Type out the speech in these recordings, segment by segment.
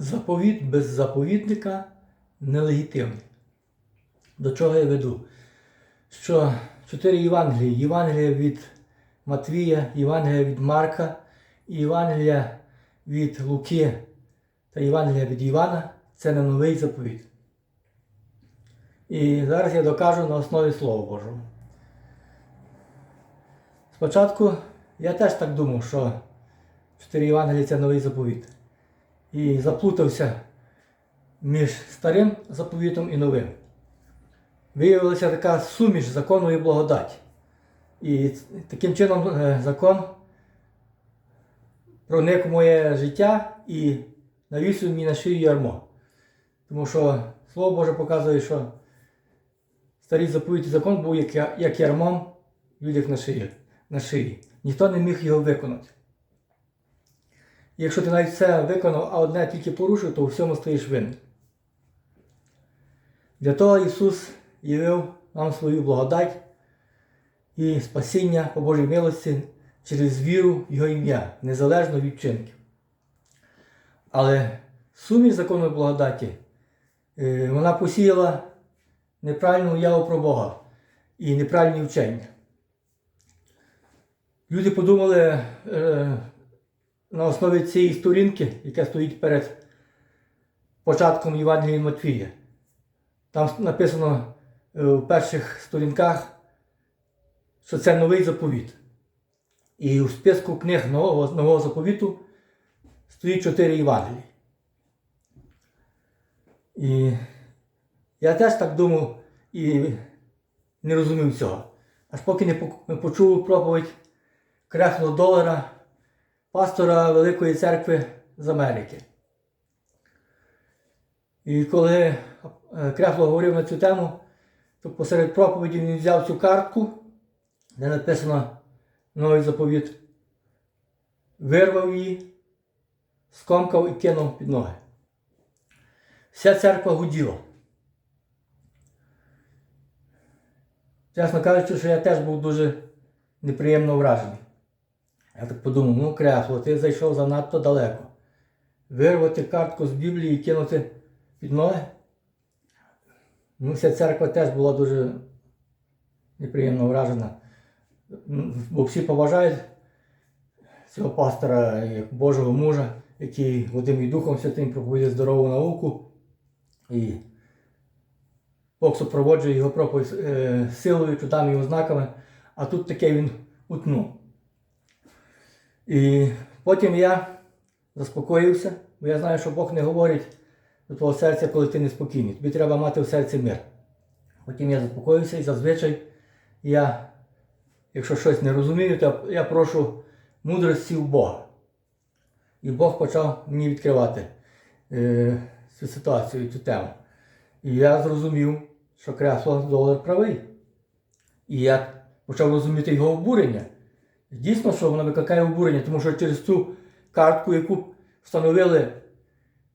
Заповіт без заповідника нелегітимний. До чого я веду? Що чотири Євангелії, Євангелія від Матвія, Євангелія від Марка, Євангелія від Луки та Євангелія від Івана це не новий заповіт. І зараз я докажу на основі Слова Божого. Спочатку я теж так думав, що чотири Євангелії це новий заповіт. І заплутався між старим заповітом і новим. Виявилася така суміш закону і благодаті. І таким чином е, закон проник у моє життя і навісив мені на шию ярмо. Тому що Слово Боже показує, що старий заповіт і закон був як, ярмом в людях на шиї, на шиї. Ніхто не міг його виконати. Якщо ти навіть все виконав, а одне тільки порушив, то у всьому стоїш винен. Для того Ісус явив нам свою благодать і спасіння по Божій милості через віру в Його ім'я, незалежно від вчинків. Але суміш закону благодаті е, вона посіяла неправильну уяву про Бога і неправильні вчення. Люди подумали е, на основі цієї сторінки, яка стоїть перед початком Євангелія Матвія. Там написано е, в перших сторінках, що це новий заповіт. І у списку книг нового, нового заповіту стоїть чотири Євангелії. І я теж так думав і не розумів цього. Аж поки не почув проповідь крехлого долара пастора Великої церкви з Америки. І коли е, говорив на цю тему, то посеред проповіді він взяв цю картку, де написано новий заповіт, вирвав її, скомкав і кинув під ноги. Вся церква гуділа. Чесно кажучи, що я теж був дуже неприємно вражений. Я так подумав, ну кряхло, ти зайшов занадто далеко. Вирвати картку з Біблії і кинути під ноги. Ну, вся церква теж була дуже неприємно вражена. Бо всі поважають цього пастора як Божого мужа, який Водим і Духом Святим проповідує здорову науку. І Бог супроводжує його проповідь е, силою, чудами і ознаками, а тут таке він утнув. І потім я заспокоївся, бо я знаю, що Бог не говорить до твого серця, коли ти неспокійний. Тобі треба мати в серці мир. Потім я заспокоївся і зазвичай я, якщо щось не розумію, то я прошу мудрості у Бога. І Бог почав мені відкривати е, цю ситуацію, цю тему. І я зрозумів, що кресло долар правий. І я почав розуміти його обурення. Дійсно, що воно викликає обурення, тому що через цю картку, яку встановили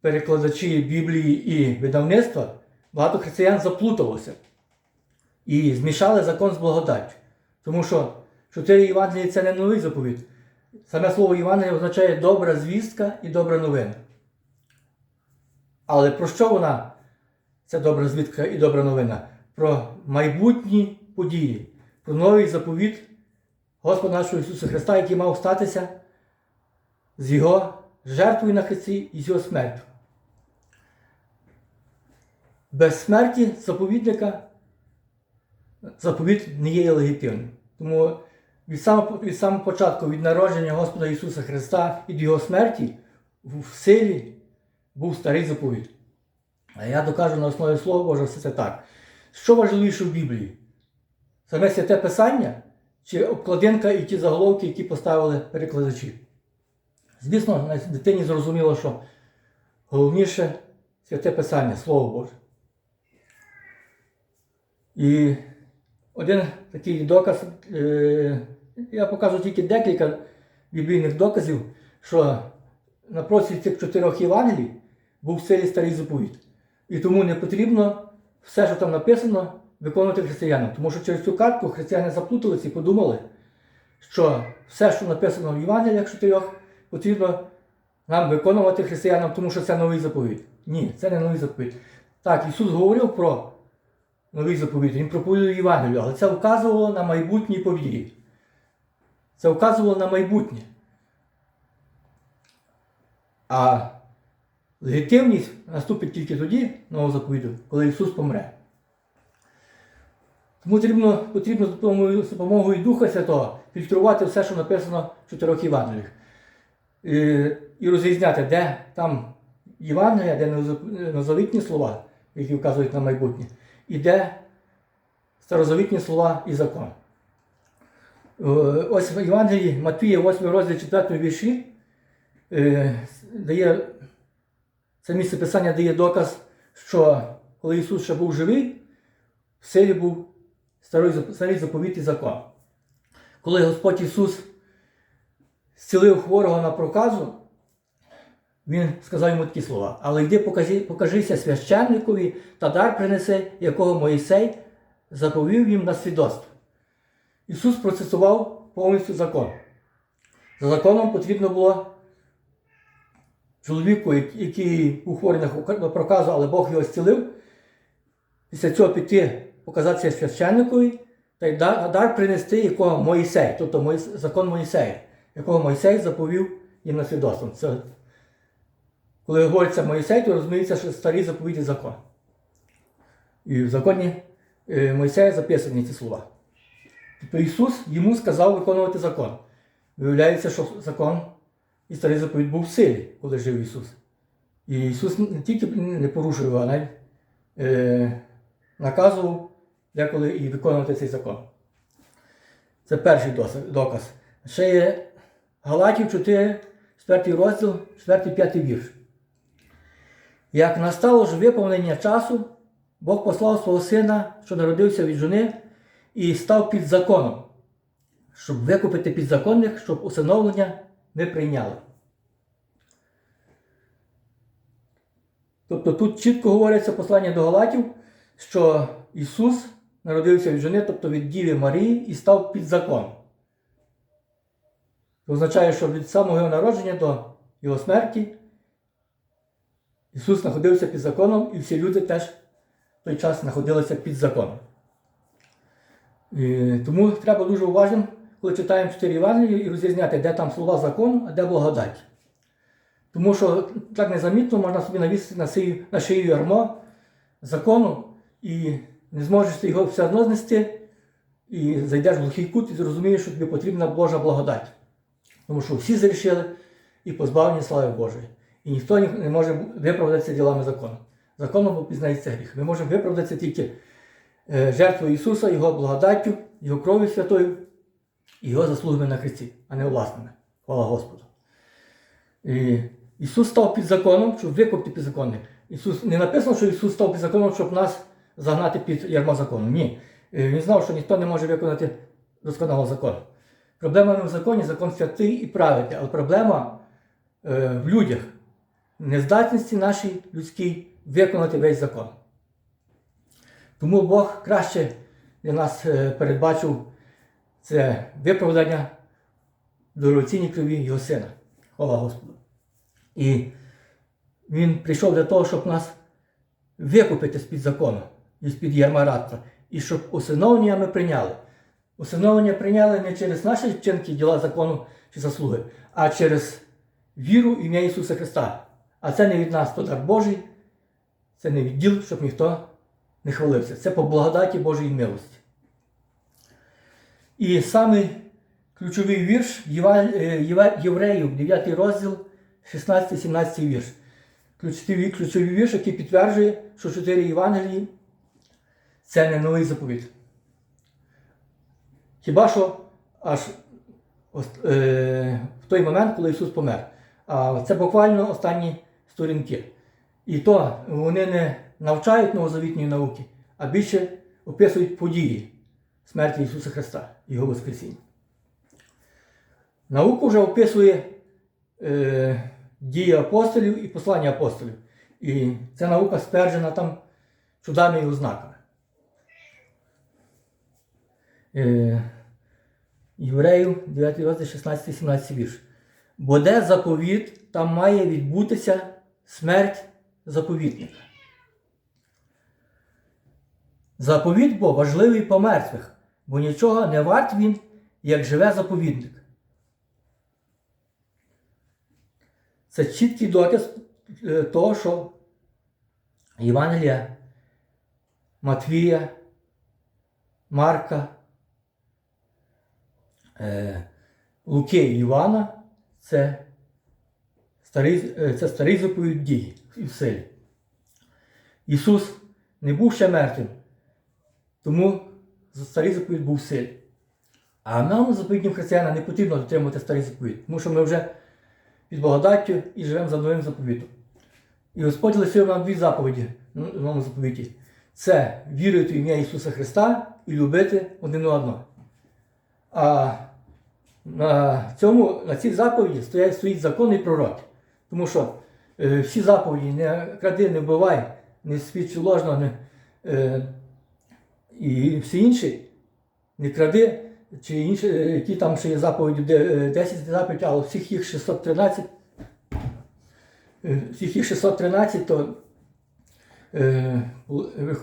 перекладачі Біблії і видавництва, багато християн заплуталося і змішали закон з благодаттю. Тому що чотири Євангелії це не новий заповіт. Саме слово Євангелія означає добра звістка і добра новина. Але про що вона, ця добра звістка і добра новина? Про майбутні події, про новий заповіт Господа нашого Ісуса Христа, який мав статися з Його жертвою на Христі і з Його смертю. Без смерті заповідника заповіт не є легітимним. Тому від самого, від самого початку, від народження Господа Ісуса Христа і до Його смерті в силі був старий заповіт. А я докажу на основі Слова Божого все це так. Що важливіше в Біблії? Саме святе Писання чи обкладинка і ті заголовки, які поставили перекладачі? Звісно, дитині зрозуміло, що головніше святе Писання, Слово Боже. І один такий доказ, е, я покажу тільки декілька біблійних доказів, що на протязі цих чотирьох Євангелій був в силі старий заповіт. І тому не потрібно все, що там написано, виконувати християнам. Тому що через цю картку християни заплуталися і подумали, що все, що написано в Євангеліях чотирьох, потрібно нам виконувати християнам, тому що це новий заповідь. Ні, це не новий заповідь. Так, Ісус говорив про новий заповідь, Він проповідував Євангелію, але це вказувало на майбутні повії. Це вказувало на майбутнє. А легітимність наступить тільки тоді, нового заповіду, коли Ісус помре. Тому потрібно, потрібно з допомогою, Духа Святого фільтрувати все, що написано в чотирьох Євангеліях. І, і розрізняти, де там Євангелія, де неза- слова, які вказують на майбутнє, і де старозавітні слова і закон. Е, Ось в Євангелії Матвія, 8 розділ 4 вірші, е, дає, це місце писання дає доказ, що коли Ісус ще був живий, в силі був старий, старий заповіт і закон. Коли Господь Ісус зцілив хворого на проказу, Він сказав йому такі слова: Але йди покажи, покажися священникові та дар принеси, якого Моїсей заповів їм на свідоцтво. Ісус процесував повністю закон. За законом потрібно було чоловіку, який- хворий на проказу, але Бог його зцілив, після цього піти показатися священникові та й дар, дар принести якого Моїсей, тобто Моїс- закон Моїсея, якого Моїсей заповів їм на свідоцтво. Це, коли говориться Моїсей, то розуміється, що старий заповіді закон. І в законі е, Мойсея записані ці слова. Тобто Ісус йому сказав виконувати закон. Виявляється, що закон і старий заповідь був в силі, коли жив Ісус. І Ісус не тільки не порушив, а навіть е, наказував деколи і виконувати цей закон. Це перший доказ. Ще є Галатів 4, 4 розділ, 4-5 вірш. Як настало ж виповнення часу, Бог послав свого сина, що народився від жони, і став під законом, щоб викупити підзаконних, щоб усиновлення не прийняли. Тобто тут чітко говориться послання до Галатів, що Ісус народився від жони, тобто від Діви Марії, і став під закон. Це означає, що від самого його народження до його смерті Ісус знаходився під законом, і всі люди теж в той час знаходилися під законом. І тому треба дуже уважним, коли читаємо чотири Євангелії, і розрізняти, де там слова закону, а де благодать. Тому що так незамітно можна собі навісити на шию ярмо закону, і не зможеш його все одно знести, і зайдеш в глухий кут і зрозумієш, що тобі потрібна Божа благодать. Тому що всі зрішили і позбавлені слави Божої. І ніхто не може виправдатися ділами закону. Законом пізнається гріх. Ми можемо виправдатися тільки е, жертвою Ісуса, Його благодаттю, Його кров'ю святою Його заслугами на Христі, а не власними. Хвала Господу. І Ісус став під законом, щоб викупити підзаконних. Ісус не написано, що Ісус став під законом, щоб нас загнати під ярмо закону. Ні. Е, Він знав, що ніхто не може виконати досконалого закону. Проблема не в законі, закон святий і праведний, але проблема е, в людях, нездатності нашій людській виконати весь закон. Тому Бог краще для нас е, передбачив це виправдання дорогоцінній крові Його Сина. Хвала Господу. І Він прийшов для того, щоб нас викупити з-під закону з-під ярма і щоб усиновлення ми прийняли. Усиновлення прийняли не через наші вчинки, діла закону чи заслуги, а через віру в ім'я Ісуса Христа. А це не від нас, то дар Божий, це не від діл, щоб ніхто не хвалився. Це по благодаті Божої милості. І самий ключовий вірш е, Євреїв, 9 розділ, 16-17 вірш. Ключовий, ключовий вірш, який підтверджує, що чотири Євангелії це не новий заповіт. Хіба що аж е, в той момент, коли Ісус помер. А це буквально останні сторінки. І то вони не навчають новозавітньої науки, а більше описують події смерті Ісуса Христа, Його Воскресіння. Наука вже описує е, дії апостолів і послання апостолів. І ця наука стверджена там чудами і ознаками. Е, Євреїв, 9 розділ, 16-17 вірш. Бо де заповіт, там має відбутися смерть заповітника. Заповіт бо важливий по мертвих, бо нічого не варт він, як живе заповідник. Це чіткий доказ е, того, що Євангелія Матвія, Марка, Луки і Івана це старий, е, це старий заповідь дії і в силі. Ісус не був ще мертвим, тому старий заповідь був в силі. А нам, заповіднім християнам, не потрібно дотримувати старий заповідь, тому що ми вже під благодаттю і живемо за новим заповітом. І Господь лишив нам дві заповіді в новому заповіті. Це вірити в ім'я Ісуса Христа і любити один одного. А на, цьому, на цій заповіді стоять, стоїть закон і пророки. Тому що е, всі заповіді не кради, не вбивай, не свідчи ложно, не, е, і всі інші, не кради, чи інші, е, які там ще є заповіді, де, е, 10 заповідей, але всіх їх 613, е, всіх їх 613, то е,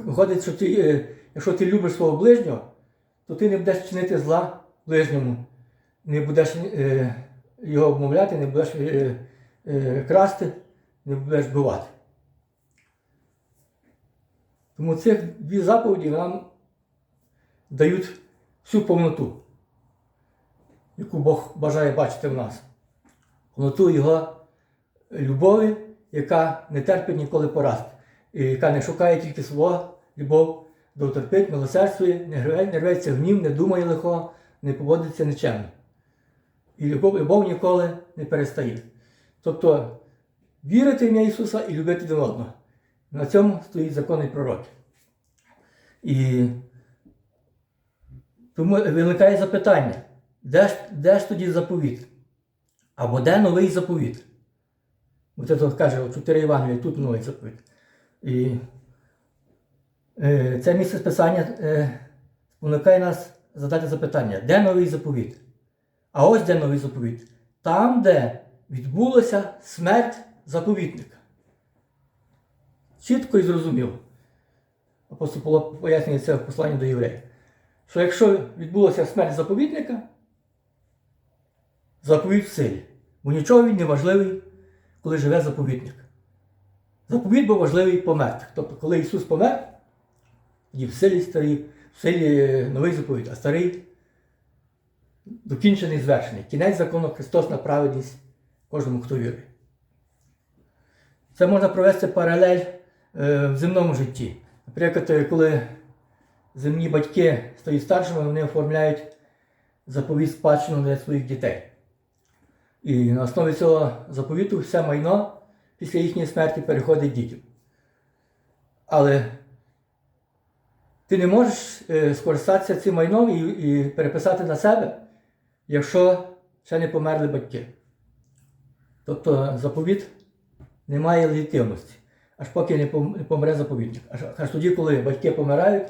виходить, що ти, е, якщо ти любиш свого ближнього, то ти не будеш чинити зла ближньому, не будеш е, його обмовляти, не будеш е, е, красти, не будеш вбивати. Тому цих дві заповіді нам дають всю повноту, яку Бог бажає бачити в нас. Повноту Його любові, яка не терпить ніколи поразки, і яка не шукає тільки свого любов, довтерпить, милосердствує, не рве- не рветься гнів, не думає лихого, не поводиться нечемно. І любов, любов ніколи не перестає. Тобто вірити в ім'я Ісуса і любити один одного. На цьому стоїть закон і пророки. І тому виникає запитання, де ж, де ж тоді заповіт? Або де новий заповіт? Бо це тут каже, от 4 Євангелії, тут новий заповіт. І е, це місце списання е, спонукає нас задати запитання, де новий заповіт? А ось де новий заповіт. Там, де відбулася смерть заповітника. Чітко і зрозуміло. Апостол Павло пояснює це в посланні до євреїв. Що якщо відбулася смерть заповідника, заповідь в силі. Бо нічого він не важливий, коли живе заповідник. Заповідь був важливий по мертвих. Тобто, коли Ісус помер, тоді в силі старий, в силі новий заповідь, а старий докінчений, звершений. Кінець закону Христос на праведність кожному, хто вірує. Це можна провести паралель е, в земному житті. Наприклад, е, коли земні батьки стають старшими, вони оформляють заповіт спадщину для своїх дітей. І на основі цього заповіту все майно після їхньої смерті переходить дітям. Але ти не можеш е, скористатися цим майном і, і переписати на себе, якщо ще не померли батьки. Тобто заповіт не має легітимності, аж поки не помре заповідник. Аж, аж тоді, коли батьки помирають,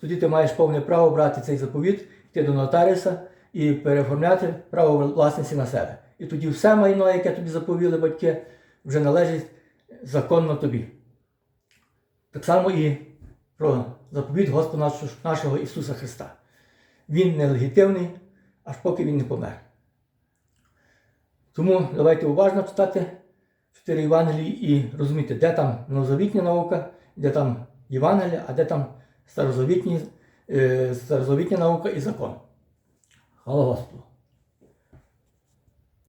тоді ти маєш повне право брати цей заповіт, йти до нотаріуса і переоформляти право власності на себе. І тоді все майно, яке тобі заповіли батьки, вже належить законно тобі. Так само і про заповіт Господа нашого Ісуса Христа. Він нелегітимний, аж поки Він не помер. Тому давайте уважно читати чотири Євангелії і розуміти, де там новозавітня наука, де там Євангелія, а де там е, старозавітня наука і закон. Хвала Господу!